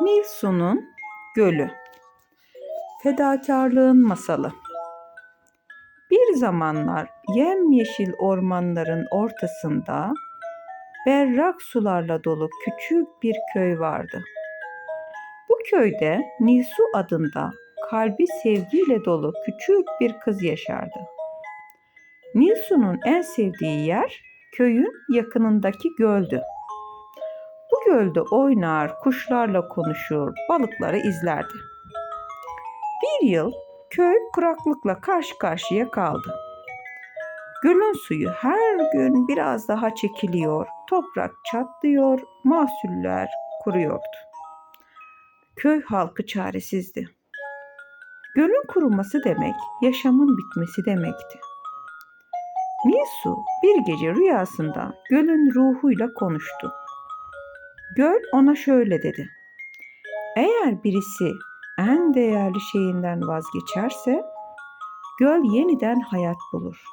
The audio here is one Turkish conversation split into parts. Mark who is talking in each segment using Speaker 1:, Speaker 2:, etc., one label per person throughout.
Speaker 1: Nilsu'nun Gölü Fedakarlığın Masalı Bir zamanlar yemyeşil ormanların ortasında berrak sularla dolu küçük bir köy vardı. Bu köyde Nilsu adında kalbi sevgiyle dolu küçük bir kız yaşardı. Nilsu'nun en sevdiği yer köyün yakınındaki göldü. Bu gölde oynar, kuşlarla konuşur, balıkları izlerdi. Bir yıl köy kuraklıkla karşı karşıya kaldı. Gölün suyu her gün biraz daha çekiliyor, toprak çatlıyor, mahsuller kuruyordu. Köy halkı çaresizdi. Gölün kuruması demek yaşamın bitmesi demekti. Nisu bir gece rüyasında gölün ruhuyla konuştu. Göl ona şöyle dedi. Eğer birisi en değerli şeyinden vazgeçerse göl yeniden hayat bulur.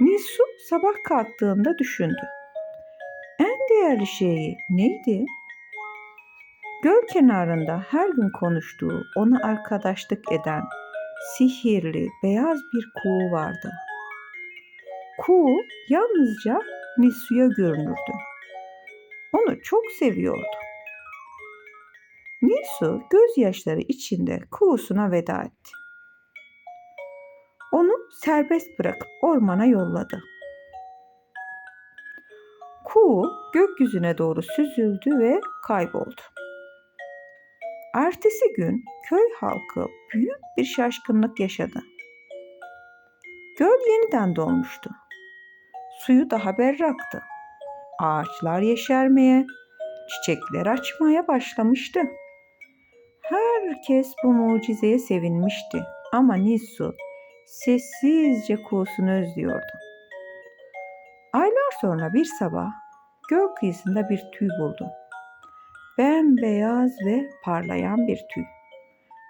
Speaker 1: Nisu sabah kalktığında düşündü. En değerli şeyi neydi? Göl kenarında her gün konuştuğu, ona arkadaşlık eden sihirli beyaz bir kuğu vardı. Kuğu yalnızca Nisu'ya görünürdü. Onu çok seviyordu. Nisu gözyaşları içinde kuğusuna veda etti. Onu serbest bırakıp ormana yolladı. Kuğu gökyüzüne doğru süzüldü ve kayboldu. Ertesi gün köy halkı büyük bir şaşkınlık yaşadı. Göl yeniden dolmuştu. Suyu daha berraktı. Ağaçlar yeşermeye, çiçekler açmaya başlamıştı. Herkes bu mucizeye sevinmişti ama Nisu sessizce kuğusunu özlüyordu. Aylar sonra bir sabah göl kıyısında bir tüy buldu. Bembeyaz ve parlayan bir tüy.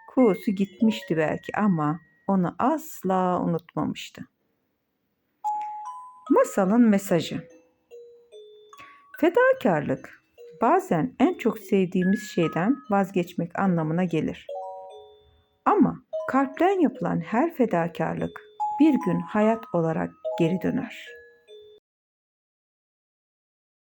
Speaker 1: Kuğusu gitmişti belki ama onu asla unutmamıştı. Masalın mesajı Fedakarlık bazen en çok sevdiğimiz şeyden vazgeçmek anlamına gelir. Ama kalpten yapılan her fedakarlık bir gün hayat olarak geri döner.